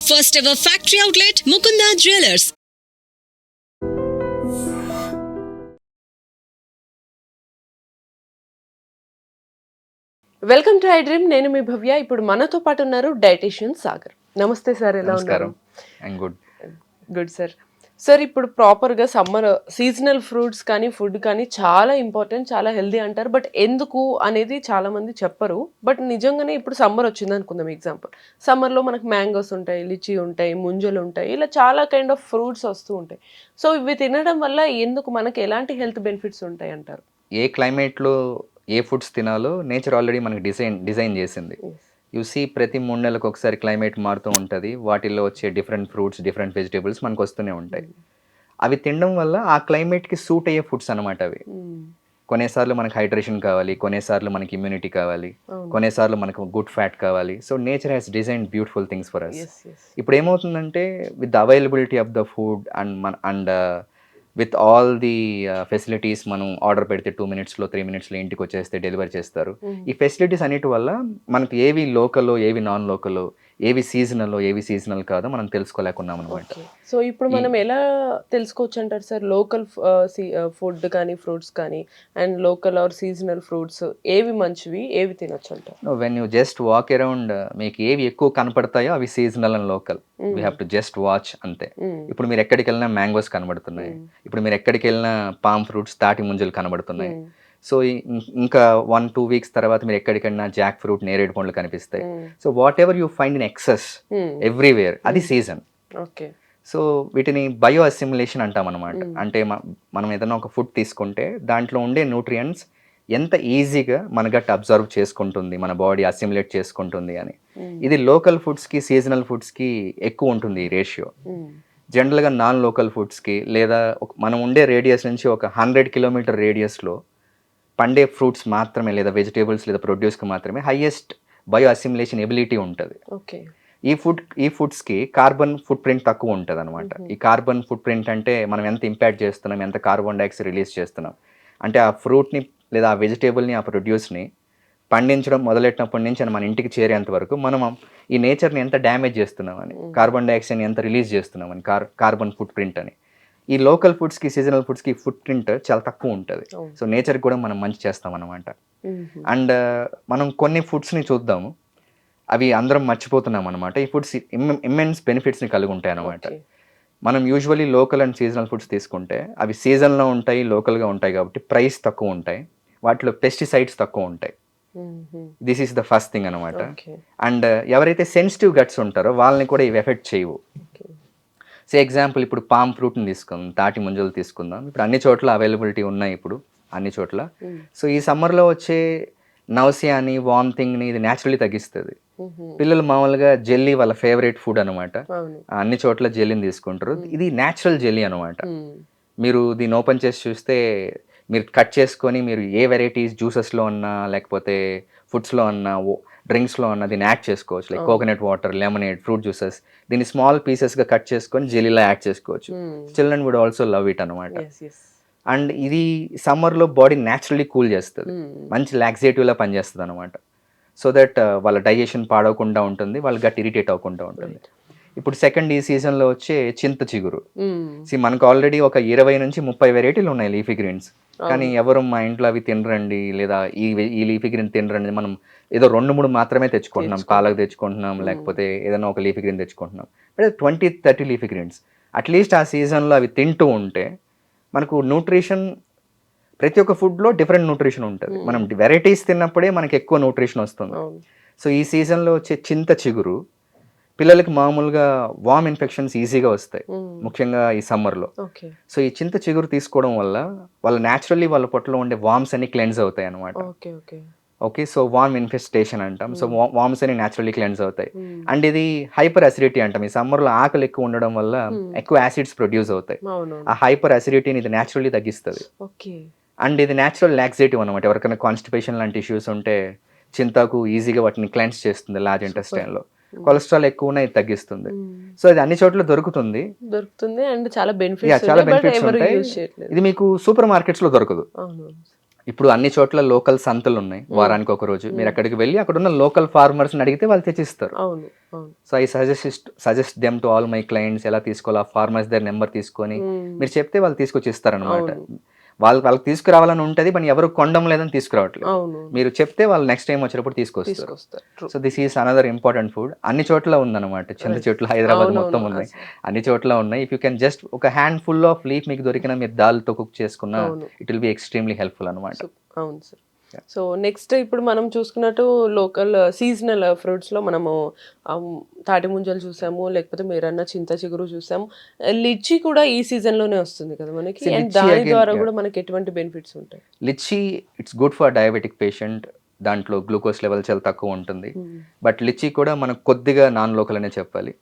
First ever factory outlet, Mukunda Jewelers. Welcome to I dream నేను మీ భవ్య. ఇప్పుడు మనతో పాటు ఉన్నారు డైటీషియన్ సాగర్. నమస్తే సార్ ఎలా ఉన్నారు? గుడ్ గుడ్ సార్ సార్ ఇప్పుడు ప్రాపర్గా సమ్మర్ సీజనల్ ఫ్రూట్స్ కానీ ఫుడ్ కానీ చాలా ఇంపార్టెంట్ చాలా హెల్దీ అంటారు. బట్ ఎందుకు అనేది చాలా మంది చెప్పరు. బట్ నిజంగానే ఇప్పుడు సమ్మర్ వచ్చింది అనుకుందాం ఎగ్జాంపుల్. సమ్మర్లో మనకు మ్యాంగోస్ ఉంటాయి లిచీ ఉంటాయి ముంజలు ఉంటాయి ఇలా చాలా కైండ్ ఆఫ్ ఫ్రూట్స్ వస్తూ ఉంటాయి. సో ఇవి తినడం వల్ల ఎందుకు మనకి ఎలాంటి హెల్త్ బెనిఫిట్స్ ఉంటాయి అంటారు? ఏ క్లైమేట్లో ఏ ఫుడ్స్ తినాలో నేచర్ ఆల్రెడీ మనకి డిజైన్ డిజైన్ చేసింది. యు సీ ప్రతి మూడు నెలలకు ఒకసారి క్లైమేట్ మారుతూ ఉంటుంది వాటిల్లో వచ్చే డిఫరెంట్ ఫ్రూట్స్ డిఫరెంట్ వెజిటేబుల్స్ మనకు వస్తూనే ఉంటాయి అవి తినడం వల్ల ఆ క్లైమేట్కి సూట్ అయ్యే ఫుడ్స్ అనమాట అవి మ్మ్. కొన్నిసార్లు మనకి హైడ్రేషన్ కావాలి కొన్నిసార్లు మనకి ఇమ్యూనిటీ కావాలి. కొన్నిసార్లు మనకు గుడ్ ఫ్యాట్ కావాలి so nature has design beautiful things for us. ఇప్పుడు ఏమవుతుందంటే with availability of the food and మన and with all the facilities మనం ఆర్డర్ పెడితే టూ మినిట్స్లో త్రీ మినిట్స్లో ఇంటికి వచ్చేస్తే డెలివరీ చేస్తారు. ఈ ఫెసిలిటీస్ అన్నిటి వల్ల మనకి ఏవి లోకల్ ఏవి నాన్ లోకల్ ఏవి సీజనల్ ఏవి సీజనల్ కాదో మనం తెలుసుకోలేకున్నాం అనమాట సో ఇప్పుడు మనం ఎలా తెలుసుకోవచ్చు అంటారు సార్ లోకల్ ఫుడ్ కానీ ఫ్రూట్స్ కానీ and local or seasonal fruits ఏవి మంచివి ఏవి తినొచ్చు అంటారు when you just walk around మీకు ఏవి ఎక్కువ కనపడతాయో అవి seasonal and local we have to just watch అంతే. మ్మ్. ఇప్పుడు మీరు ఎక్కడికి వెళ్ళినా మ్యాంగోస్ కనబడుతున్నాయి ఇప్పుడు మీరు ఎక్కడికి వెళ్ళినా పామ్ ఫ్రూట్స్ తాటి ముంజలు కనబడుతున్నాయి. మ్మ్. సో ఇంకా వన్ టూ వీక్స్ తర్వాత మీరు ఎక్కడికైనా జాక్ ఫ్రూట్ నేరేడు పండ్లు కనిపిస్తాయి మ్మ్. So whatever you find in excess hmm. Everywhere అది సీజన్ ఓకే సో వీటిని బయో అసిమ్యులేషన్ అంటాం అనమాట అంటే మనం ఏదైనా ఒక ఫుడ్ తీసుకుంటే దాంట్లో ఉండే న్యూట్రియంట్స్ ఎంత ఈజీగా మన గట్ అబ్జర్వ్ చేసుకుంటుంది మన బాడీ అసిమ్యులేట్ చేసుకుంటుంది అని. ఇది లోకల్ ఫుడ్స్కి సీజనల్ ఫుడ్స్కి ఎక్కువ ఉంటుంది ఈ రేషియో. జనరల్గా నాన్ లోకల్ ఫుడ్స్కి లేదా మనం ఉండే రేడియస్ నుంచి ఒక హండ్రెడ్ కిలోమీటర్ రేడియస్లో పండే ఫ్రూట్స్ మాత్రమే లేదా వెజిటేబుల్స్ లేదా ప్రొడ్యూస్కి మాత్రమే హైయెస్ట్ బయో అసిమ్యులేషన్ ఎబిలిటీ ఉంటుంది. ఓకే. ఈ ఫుడ్ ఈ ఫుడ్స్కి కార్బన్ ఫుట్ ప్రింట్ తక్కువ ఉంటుంది అనమాట ఈ కార్బన్ ఫుట్ ప్రింట్ అంటే మనం ఎంత ఇంపాక్ట్ చేస్తున్నాం ఎంత కార్బన్ డైఆక్సైడ్ రిలీజ్ చేస్తున్నాం. అంటే ఆ ఫ్రూట్ని లేదా ఆ వెజిటేబుల్ని ఆ ప్రొడ్యూస్ని పండించడం మొదలెట్టినప్పటి నుంచి మన ఇంటికి చేరేంత వరకు మనం ఈ నేచర్ని ఎంత డ్యామేజ్ చేస్తున్నామని కార్బన్ డైఆక్సైడ్ని ఎంత రిలీజ్ చేస్తున్నామని కార్ కార్బన్ ఫుట్ ప్రింట్ అని. ఈ లోకల్ ఫుడ్స్కి సీజనల్ ఫుడ్స్కి ఫుట్ ప్రింట్ చాలా తక్కువ ఉంటుంది. సో నేచర్కి కూడా మనం మంచి చేస్తాం అనమాట. అండ్ మనం కొన్ని ఫుడ్స్ని చూద్దాము అవి అందరం మర్చిపోతున్నాం అనమాట ఈ ఫుడ్స్ ఇమ్మెన్స్ బెనిఫిట్స్ని కలిగి ఉంటాయి అనమాట. మనం usually local and seasonal foods తీసుకుంటే అవి సీజన్లో ఉంటాయి లోకల్గా ఉంటాయి కాబట్టి ప్రైస్ తక్కువ ఉంటాయి వాటిలో పెస్టిసైడ్స్ తక్కువ ఉంటాయి. This is the first thing అనమాట. అండ్ ఎవరైతే సెన్సిటివ్ గట్స్ ఉంటారో వాళ్ళని కూడా ఇవి ఎఫెక్ట్ చేయవు. సో ఎగ్జాంపుల్ ఇప్పుడు పామ్ ఫ్రూట్ని తీసుకుందాం తాటి ముంజలు తీసుకుందాం. ఇప్పుడు అన్ని చోట్ల అవైలబిలిటీ ఉన్నాయి ఇప్పుడు అన్ని చోట్ల. సో ఈ సమ్మర్లో వచ్చే నౌసియాని వామిటింగ్ని ఇది న్యాచురల్లీ తగ్గిస్తుంది. పిల్లలు మామూలుగా జెల్లీ వాళ్ళ ఫేవరెట్ ఫుడ్ అనమాట అన్ని చోట్ల జెల్లీని తీసుకుంటారు. ఇది న్యాచురల్ జెల్లీ అనమాట. మీరు దీన్ని ఓపెన్ చేసి చూస్తే మీరు కట్ చేసుకొని మీరు ఏ వెరైటీస్ జ్యూసెస్లో అన్నా లేకపోతే ఫుడ్స్లో అన్నా డ్రింక్స్లో అన్నా దీన్ని యాడ్ చేసుకోవచ్చు. Like coconut water lemonade fruit juices. దీన్ని స్మాల్ పీసెస్గా కట్ చేసుకొని జెల్లీలా యాడ్ చేసుకోవచ్చు. Children would also love it అనమాట. అండ్ ఇది సమ్మర్లో బాడీ న్యాచురల్లీ కూల్ చేస్తుంది. మంచి లాక్సేటివ్లా పనిచేస్తుంది అనమాట సో దట్ వాళ్ళ డైజెషన్ పాడవకుండా ఉంటుంది వాళ్ళ గట్ ఇరిటేట్ అవ్వకుండా ఉంటుంది. ఇప్పుడు సెకండ్ ఈ సీజన్లో వచ్చే చింత చిగురు. మనకు ఆల్రెడీ ఒక ఇరవై నుంచి ముప్పై వెరైటీలు ఉన్నాయి లీఫీ గ్రీన్స్ కానీ ఎవరు మా ఇంట్లో అవి తినరండి లేదా ఈ ఈ లీఫీ గ్రీన్ తినరండి మనం ఏదో రెండు మూడు మాత్రమే తెచ్చుకుంటున్నాం పాలకు తెచ్చుకుంటున్నాం లేకపోతే ఏదైనా ఒక లీఫీ గ్రీన్ తెచ్చుకుంటున్నాం. అంటే twenty thirty leafy greens at least ఆ సీజన్లో అవి తింటూ ఉంటే మనకు న్యూట్రిషన్ ప్రతి ఒక్క ఫుడ్లో డిఫరెంట్ న్యూట్రిషన్ ఉంటుంది. మనం వెరైటీస్ తిన్నప్పుడే మనకి ఎక్కువ న్యూట్రిషన్ వస్తుంది. సో ఈ సీజన్లో వచ్చే చింత చిగురు పిల్లలకి మామూలుగా వామ్ ఇన్ఫెక్షన్స్ ఈజీగా వస్తాయి. ముఖ్యంగా ఈ సమ్మర్లో సో ఈ చింత చిగురు తీసుకోవడం వల్ల వాళ్ళ న్యాచురల్లీ వాళ్ళ పొట్టలో ఉండే వామ్స్ అన్ని క్లెన్స్ అవుతాయి అనమాట ఓకే సో వామ్ ఇన్ఫెస్టేషన్ అంటాం. సో వామ్స్ అని న్యాచురల్లీ క్లెన్స్ అవుతాయి. అండ్ ఇది హైపర్ అసిడిటీ అంటాం. ఈ సమ్మర్లో ఆకలి ఎక్కువ ఉండడం వల్ల ఎక్కువ యాసిడ్స్ ప్రొడ్యూస్ అవుతాయి. ఆ హైపర్ అసిడిటీని ఇది న్యాచురల్లీ తగ్గిస్తుంది. అండ్ ఇది న్యాచురల్ లాక్సేటివ్ అనమాట ఎవరికైనా కాన్స్టిపేషన్ లాంటి ఇష్యూస్ ఉంటే చింతకు ఈజీగా వాటిని క్లెన్స్ చేస్తుంది లార్జ్ ఇంటెస్టైన్లో కొలెస్ట్రాల్ ఎక్కువ ఉన్న ఇది తగ్గిస్తుంది. మ్మ్. సో ఇది అన్ని చోట్ల దొరుకుతుంది. దొరుకుతుంది అండ్ చాలా బెనిఫిట్స్ చాలా బెనిఫిట్స్ ఉంటాయి. ఇది మీకు సూపర్ మార్కెట్స్లో దొరకదు. ఇప్పుడు అన్ని చోట్ల లోకల్ సంతలు ఉన్నాయి వారానికి ఒక రోజు. మీరు అక్కడికి వెళ్ళి అక్కడ ఉన్న లోకల్ ఫార్మర్స్ అడిగితే వాళ్ళు తెచ్చిస్తారు. So I suggest suggest them to all my clients ఎలా తీసుకోవాలి ఆ ఫార్మర్స్ దగ్గర నెంబర్ తీసుకొని. మీరు చెప్తే వాళ్ళు తీసుకొచ్చి ఇస్తారనమాట. వాళ్ళు వాళ్ళకి తీసుకురావాలని ఉంటది కానీ ఎవరు కొండం లేదని తీసుకురావట్లేదు. మీరు చెప్తే వాళ్ళు నెక్స్ట్ టైం వచ్చినప్పుడు తీసుకొస్తారు. So this is another important food అన్ని చోట్ల ఉందన్నమాట. చింత చెట్లు హైదరాబాద్ మొత్తం ఉన్నాయి. అన్ని చోట్ల ఉన్నాయి. ఇఫ్ యూ కెన్ జస్ట్ ఒక హ్యాండ్ ఫుల్ ఆఫ్ లీఫ్ మీకు దొరికిన మీరు దాల్తో కుక్ చేసుకున్న. It will be extremely helpful అనమాట అవును సార్ సో నెక్స్ట్ ఇప్పుడు మనం చూసుకున్నట్టు లోకల్ సీజనల్ ఫ్రూట్స్లో మనము ఆమ్, తాటి ముంజలు చూసాము లేకపోతే మీరన్న చింత చిగురు చూసాము. లిచ్చి కూడా ఈ సీజన్లోనే వస్తుంది కదా మనకి? దాని ద్వారా. కూడా మనకి ఎటువంటి బెనిఫిట్స్ ఉంటాయి? Litchi it's good for diabetic patient దాంట్లో గ్లూకోజ్ లెవెల్ చాలా తక్కువ ఉంటుంది. బట్ లిచ్చి కూడా మనకు కొద్దిగా నాన్ లోకల్ అనే చెప్పాలి.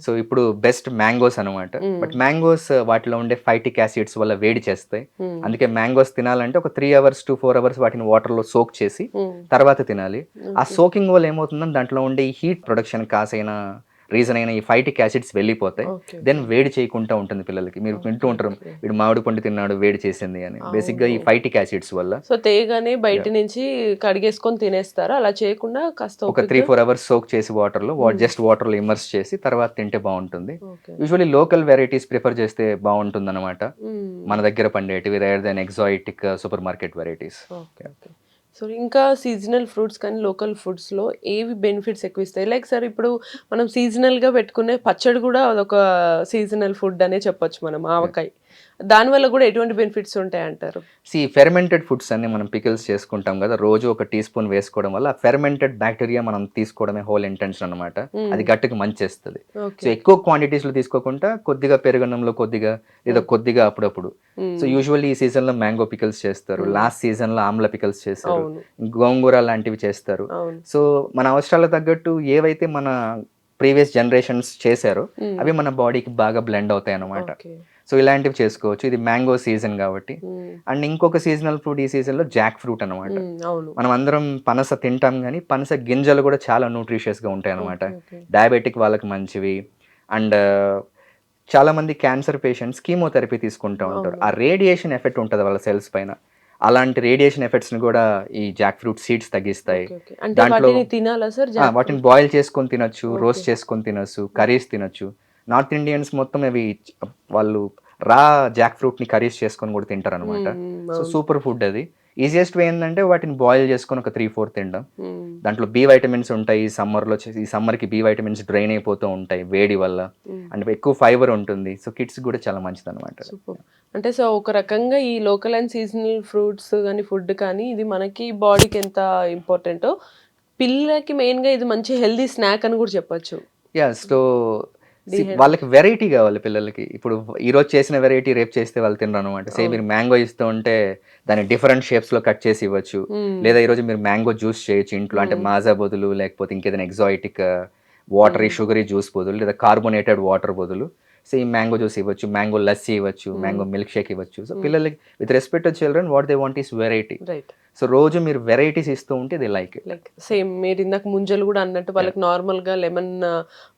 సో ఇప్పుడు బెస్ట్ మ్యాంగోస్ అనమాట Mm. బట్ మ్యాంగోస్ వాటిలో ఉండే ఫైటిక్ యాసిడ్స్ వల్ల వేడి చేస్తాయి. Hmm. అందుకే మ్యాంగోస్ తినాలంటే ఒక three hours to four hours వాటిని వాటర్లో సోక్ చేసి తర్వాత తినాలి. ఆ సోకింగ్ వల్ల ఏమవుతుందంటే దాంట్లో ఉండే హీట్ ప్రొడక్షన్ కాసైన రీజన్ అయిన ఈ ఫైటిక్ యాసిడ్స్ వెళ్ళిపోతాయి. దెన్ వేడి చేయకుండా ఉంటుంది పిల్లలకి. మీరు వింటూ ఉంటారు. వీడు మామిడి పండు తిన్నాడు వేడి చేసింది అని. బేసిక్గా ఈ. ఫైటిక్ యాసిడ్స్ వల్ల సో తేగానే బయట నుంచి కడిగేసుకొని తినేస్తారా. అలా చేయకుండా కాస్త ఒక త్రీ ఫోర్ అవర్స్ సోక్ చేసి వాటర్లో జస్ట్ వాటర్లో ఇమర్స్ చేసి తర్వాత తింటే బాగుంటుంది. యూజువల్లీ లోకల్ వెరైటీస్ ప్రిఫర్ చేస్తే బాగుంటుంది అనమాట మన దగ్గర పండేటివి rare then exotic supermarket varieties okay okay. So ఇంకా సీజనల్ ఫ్రూట్స్ కానీ లోకల్ ఫుడ్స్లో ఏవి బెనిఫిట్స్ ఎక్కువ ఇస్తాయి లైక్ సార్ ఇప్పుడు మనం సీజనల్గా పెట్టుకునే పచ్చడి కూడా అదొక సీజనల్ ఫుడ్ అనే చెప్పొచ్చు మనం ఆవకాయ. దానివల్ల కూడా ఎటువంటి బెనిఫిట్స్ ఉంటాయి అంటారు సి ఫెర్మెంటెడ్ ఫుడ్స్ అన్ని మనం పికిల్స్ చేసుకుంటాం కదా రోజు ఒక టీ స్పూన్ వేసుకోవడం వల్ల ఫెర్మెంటెడ్ బ్యాక్టీరియా మనం తీసుకోవడమే హోల్ ఇంటెన్షన్ అనమాట Hmm. అది గట్టుకు మంచి చేస్తుంది సో ఎక్కువ quantities లో తీసుకోకుండా కొద్దిగా పెరుగన్నంలో కొద్దిగా లేదా కొద్దిగా అప్పుడప్పుడు. సో యూజువల్లీ ఈ సీజన్లో మ్యాంగో పికల్స్ చేస్తారు. లాస్ట్ సీజన్లో ఆమ్ల పికల్స్ చేస్తారు గోంగూర లాంటివి చేస్తారు. సో మన అవసరాలకు తగ్గట్టు ఏవైతే మన ప్రీవియస్ జనరేషన్స్ చేశారో. అవి మన బాడీకి బాగా బ్లెండ్ అవుతాయి అన్నమాట. ఓకే. సో ఇలాంటివి చేసుకోవచ్చు. ఇది మ్యాంగో సీజన్ కాబట్టి. అండ్ ఇంకొక సీజనల్ ఫ్రూట్ ఈ సీజన్లో జాక్ ఫ్రూట్ అనమాట మనం అందరం పనస తింటాం కానీ పనస గింజలు కూడా చాలా న్యూట్రిషియస్గా ఉంటాయి అనమాట. డయాబెటిక్ వాళ్ళకి మంచివి. అండ్ చాలా మంది క్యాన్సర్ పేషెంట్స్ కీమోథెరపీ తీసుకుంటూ ఉంటారు. ఆ రేడియేషన్ ఎఫెక్ట్ ఉంటుంది వాళ్ళ సెల్స్ పైన. అలాంటి రేడియేషన్ ఎఫెక్ట్స్ని కూడా ఈ జాక్ ఫ్రూట్ సీడ్స్ తగ్గిస్తాయి. దాంట్లో- వాటిని బాయిల్ చేసుకొని తినొచ్చు రోస్ట్ చేసుకొని తినొచ్చు కర్రీస్ తినొచ్చు. నార్త్ ఇండియన్స్ మొత్తం అవి వాళ్ళు రా జాక్ ఫ్రూట్ని కర్రీస్ చేసుకొని కూడా తింటారు అనమాట సో సూపర్ ఫుడ్ అది. ఈజియెస్ట్ వే ఏంటంటే వాటిని బాయిల్ చేసుకొని ఒక త్రీ ఫోర్ తినడం. దాంట్లో బి వైటమిన్స్ ఉంటాయి ఈ సమ్మర్లో ఈ సమ్మర్కి బి వైటమిన్స్ డ్రైన్ అయిపోతూ ఉంటాయి వేడి వల్ల. అండ్ ఎక్కువ ఫైబర్ ఉంటుంది సో కిడ్స్ కూడా చాలా మంచిది అనమాట అంటే సో ఒక రకంగా ఈ లోకల్ అండ్ సీజనల్ ఫ్రూట్స్ కానీ ఫుడ్ కానీ ఇది మనకి బాడీకి ఎంత ఇంపార్టెంటో పిల్లలకి మెయిన్గా ఇది మంచి హెల్దీ స్నాక్ అని కూడా చెప్పొచ్చు. యా సో వాళ్ళకి వెరైటీ కావాలి పిల్లలకి. ఇప్పుడు ఈ రోజు చేసిన వెరైటీ రేపు చేస్తే వాళ్ళు తినరు అనమాట సేమ్ మీరు మ్యాంగో ఇస్తూ ఉంటే దాన్ని డిఫరెంట్ షేప్స్లో కట్ చేసి ఇవ్వచ్చు. లేదా ఈ రోజు మీరు మ్యాంగో జ్యూస్ చేయొచ్చు ఇంట్లో. అంటే మాజా బదులు లేకపోతే ఇంకేదైనా ఎగ్జాయిటిక్ వాటరీ షుగరీ జ్యూస్ బదులు లేదా కార్బోనేటెడ్ వాటర్ బదులు. సేమ్ మ్యాంగో జ్యూస్ ఇవ్వచ్చు మ్యాంగో లస్సీ ఇవ్వచ్చు మ్యాంగో మిల్క్ షేక్ ఇవ్వచ్చు. సో పిల్లలకి with respect to children what they want is variety right so రోజు మీరు వెరైటీస్ ఇస్తూ ఉంటే దే లైక్ లైక్ సేమ్ మీరు ఇందాక ముంజలు కూడా అన్నట్టు వాళ్ళకి నార్మల్గా లెమన్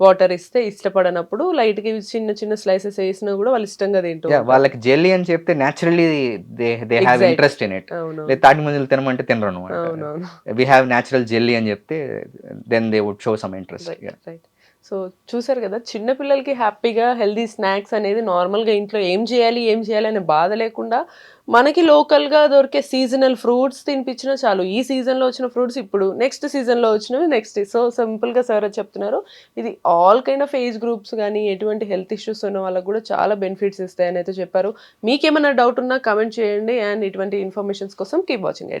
వాటర్ ఇస్తే ఇష్టపడనప్పుడు లైట్గా చిన్న చిన్న స్లైసెస్ వేసినా కూడా వాళ్ళు ఇష్టంగా తింటూ యా వాళ్ళకి జెల్లీ అని చెప్తే naturally they they have. Interest in it లేదా తాటి ముంజలు తినమంటే తినరు అనమాట వి హ్యావ్ న్యాచురల్ జెల్లీ అని చెప్తే then they would show some interest right so చూసారు కదా చిన్నపిల్లలకి హ్యాపీగా హెల్దీ స్నాక్స్ అనేది నార్మల్గా ఇంట్లో ఏం చేయాలి ఏం చేయాలి అనే బాధ లేకుండా మనకి లోకల్గా దొరికే సీజనల్ ఫ్రూట్స్ తినిపించినా చాలు. ఈ సీజన్లో వచ్చిన ఫ్రూట్స్ ఇప్పుడు నెక్స్ట్ సీజన్లో వచ్చినవి నెక్స్ట్. సో సింపుల్గా సార్ చెప్తున్నారు. ఇది all kind of age groups కానీ ఎటువంటి హెల్త్ ఇష్యూస్ ఉన్న వాళ్ళకి కూడా చాలా బెనిఫిట్స్ ఇస్తాయని అయితే చెప్పారు. మీకేమైనా డౌట్ ఉన్నా కమెంట్ చేయండి. అండ్ ఇటువంటి ఇన్ఫర్మేషన్స్ కోసం keep watching I